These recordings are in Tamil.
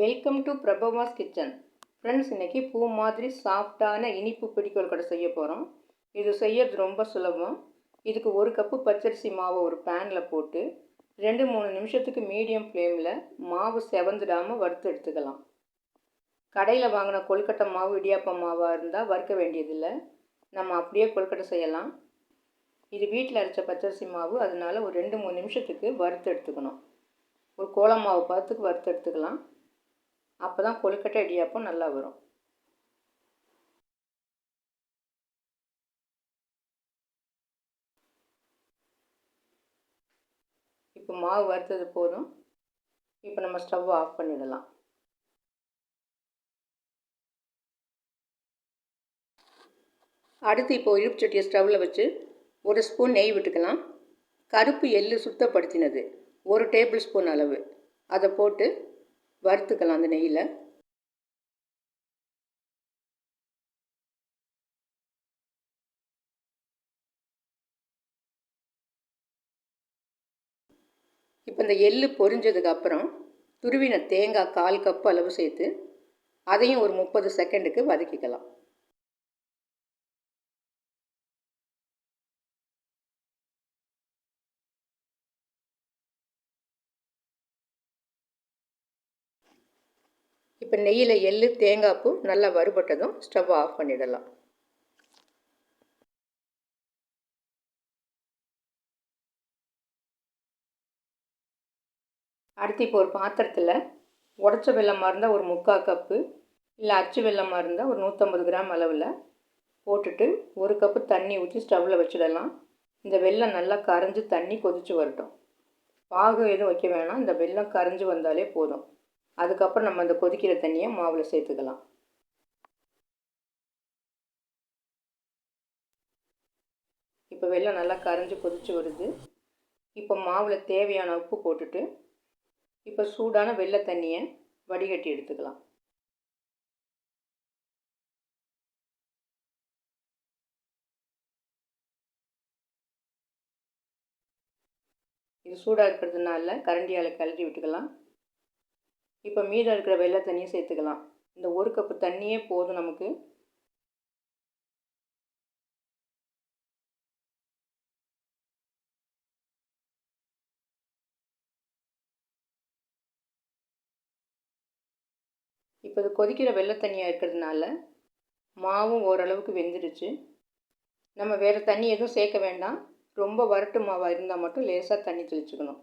Welcome to Prabavas kitchen friends இன்றைக்கி பூ மாதிரி சாஃப்டான இனிப்பு பிடிக்கோல் கடை செய்ய போகிறோம் இது செய்யறது ரொம்ப சுலபம். இதுக்கு ஒரு கப்பு பச்சரிசி மாவை ஒரு பேனில் போட்டு ரெண்டு மூணு நிமிஷத்துக்கு மீடியம் ஃப்ளேமில் மாவு செவந்துடாமல் வறுத்து எடுத்துக்கலாம். கடையில் வாங்கின கொழுக்கட்டை மாவு இடியாப்பம் மாவாக இருந்தால் வறுக்க வேண்டியதில்லை. நம்ம அப்படியே கொழுக்கட்டை செய்யலாம். இது வீட்டில் அரைச்ச பச்சரிசி மாவு அதனால் ஒரு ரெண்டு மூணு நிமிஷத்துக்கு வறுத்து எடுத்துக்கணும். ஒரு கோலம் மாவு பார்த்துக்கு வறுத்து எடுத்துக்கலாம். அப்போ தான் கொழுக்கட்டை இடியாப்பம் நல்லா வரும். இப்போ மாவு வறுத்தது போதும். இப்போ நம்ம ஸ்டவ் ஆஃப் பண்ணிடலாம். அடுத்து இப்போ இழுப்பு சட்டியை ஸ்டவ்வில் வச்சு ஒரு ஸ்பூன் நெய் விட்டுக்கலாம். கருப்பு எள்ளு சுத்தப்படுத்தினது. ஒரு டேபிள் ஸ்பூன் அளவு. அதை போட்டு வறுத்துக்கலாம் அந்த நெய்யில். இப்போ இந்த எள்ளு பொறிஞ்சதுக்கு அப்புறம் துருவின தேங்காய் கால் கப் அளவு சேர்த்து அதையும் ஒரு முப்பது செகண்டுக்கு வதக்கிக்கலாம். இப்போ நெய்யில் எள்ளு தேங்காய் பூ நல்லா வறுபட்டதும் ஸ்டவ் ஆஃப் பண்ணிடலாம். அடுத்து இப்போ ஒரு பாத்திரத்தில் உடச்ச வெள்ளமாக இருந்தால் ஒரு முக்கால் கப்பு இல்லை அச்சு வெள்ளமாக இருந்தால் ஒரு நூற்றம்பது கிராம் அளவில் போட்டுட்டு ஒரு கப்பு தண்ணி ஊற்றி ஸ்டவ்வில் வச்சிடலாம். இந்த வெள்ளம் நல்லா கரைஞ்சி தண்ணி கொதித்து வரட்டும். பாகம் எதுவும் வைக்க வேணாம். இந்த வெள்ளம் கரைஞ்சி வந்தாலே போதும். அதுக்கப்புறம் நம்ம அந்த கொதிக்கிற தண்ணியை மாவில் சேர்த்துக்கலாம். இப்போ வெள்ளம் நல்லா கரைஞ்சி கொதித்து வருது. இப்போ மாவில் தேவையான உப்பு போட்டுட்டு இப்போ சூடான வெள்ளை தண்ணியை வடிகட்டி எடுத்துக்கலாம். இது சூடாக இருக்கிறதுனால கரண்டியால் கழட்டி விட்டுக்கலாம். இப்போ மீதம் இருக்கிற வெள்ளை தண்ணியை சேர்த்துக்கலாம். இந்த ஒரு கப்பு தண்ணியே போதும் நமக்கு. இப்போ இது கொதிக்கிற வெள்ளை தண்ணியாக இருக்கிறதுனால மாவும் ஓரளவுக்கு வெந்துடுச்சு. நம்ம வேறு தண்ணி எதுவும் சேர்க்க வேண்டாம். ரொம்ப வரட்டு மாவாக இருந்தால் மட்டும் லேசாக தண்ணி தெளிச்சுக்கணும்.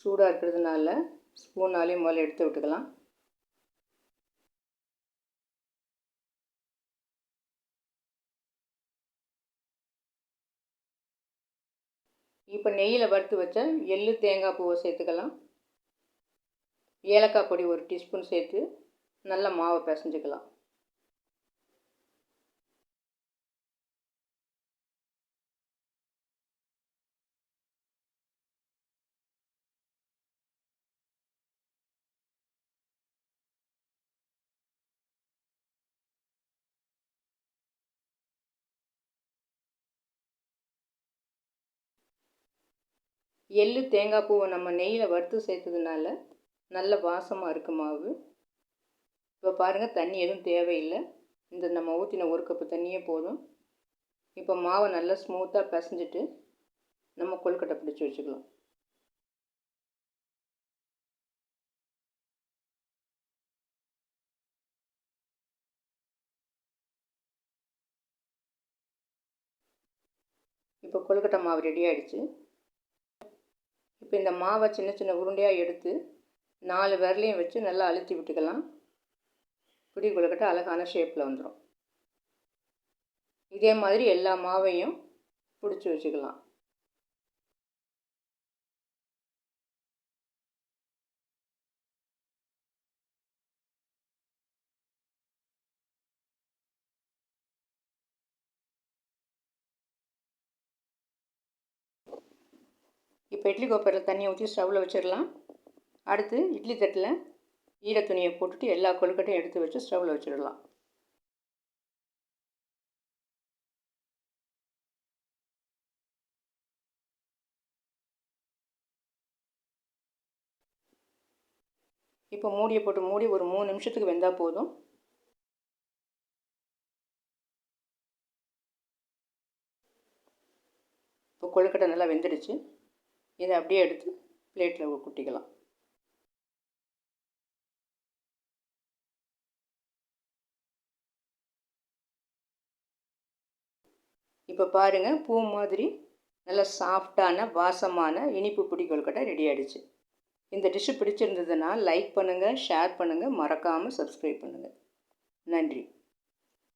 சூடாக இருக்கிறதுனால ஸ்பூனாலே முதல்ல எடுத்து விட்டுக்கலாம். இப்போ நெய்யில் வறுத்து வச்ச எள்ளு தேங்காய் பூவை சேர்த்துக்கலாம். ஏலக்காய் பொடி ஒரு டீஸ்பூன் சேர்த்து நல்லா மாவை பிசைஞ்சுக்கலாம். எள்ளு தேங்காய் பூவை நம்ம நெய்யில் வறுத்து சேர்த்ததுனால நல்ல வாசமாக இருக்குது மாவு. இப்போ பாருங்கள் தண்ணி எதுவும் தேவையில்லை. இந்த நம்ம ஊற்றின ஒரு கப்பு தண்ணியே போதும். இப்போ மாவை நல்லா ஸ்மூத்தாக பிசைஞ்சிட்டு நம்ம கொழுக்கட்டை பிடிச்சி வச்சுக்கலாம். இப்போ கொழுக்கட்டை மாவு ரெடி ஆகிடுச்சு இப்போ இந்த மாவை சின்ன சின்ன உருண்டையாக எடுத்து நாலு விரலையும் வச்சு நல்லா அழுத்தி விட்டுக்கலாம். பிடி கொழுக்கட்டை அழகான ஷேப்பில் வந்துடும் இதே மாதிரி எல்லா மாவையும் பிடிச்சி வச்சுக்கலாம். இப்போ இட்லி கோப்பரில் தண்ணியை ஊற்றி ஸ்டவ்வில் வச்சிடலாம். அடுத்து இட்லி தட்டில் ஈர துணியை போட்டுட்டு எல்லா கொழுக்கட்டையும் எடுத்து வச்சு ஸ்டவ்வில் வச்சிடலாம். இப்போ மூடியை போட்டு மூடி ஒரு மூணு நிமிஷத்துக்கு வெந்தால் போதும். இப்போ கொழுக்கட்டை நல்லா வெந்துடுச்சு. இதை அப்படியே எடுத்து பிளேட்டில் குட்டிக்கலாம். இப்போ பாருங்கள் பூ மாதிரி நல்ல சாஃப்டான வாசமான இனிப்பு பிடி கொழுக்கட்டை ரெடி ஆகிடுச்சு இந்த டிஷ்ஷு பிடிச்சிருந்ததுன்னா லைக் பண்ணுங்கள் ஷேர் பண்ணுங்கள் மறக்காமல் சப்ஸ்கிரைப் பண்ணுங்கள் நன்றி.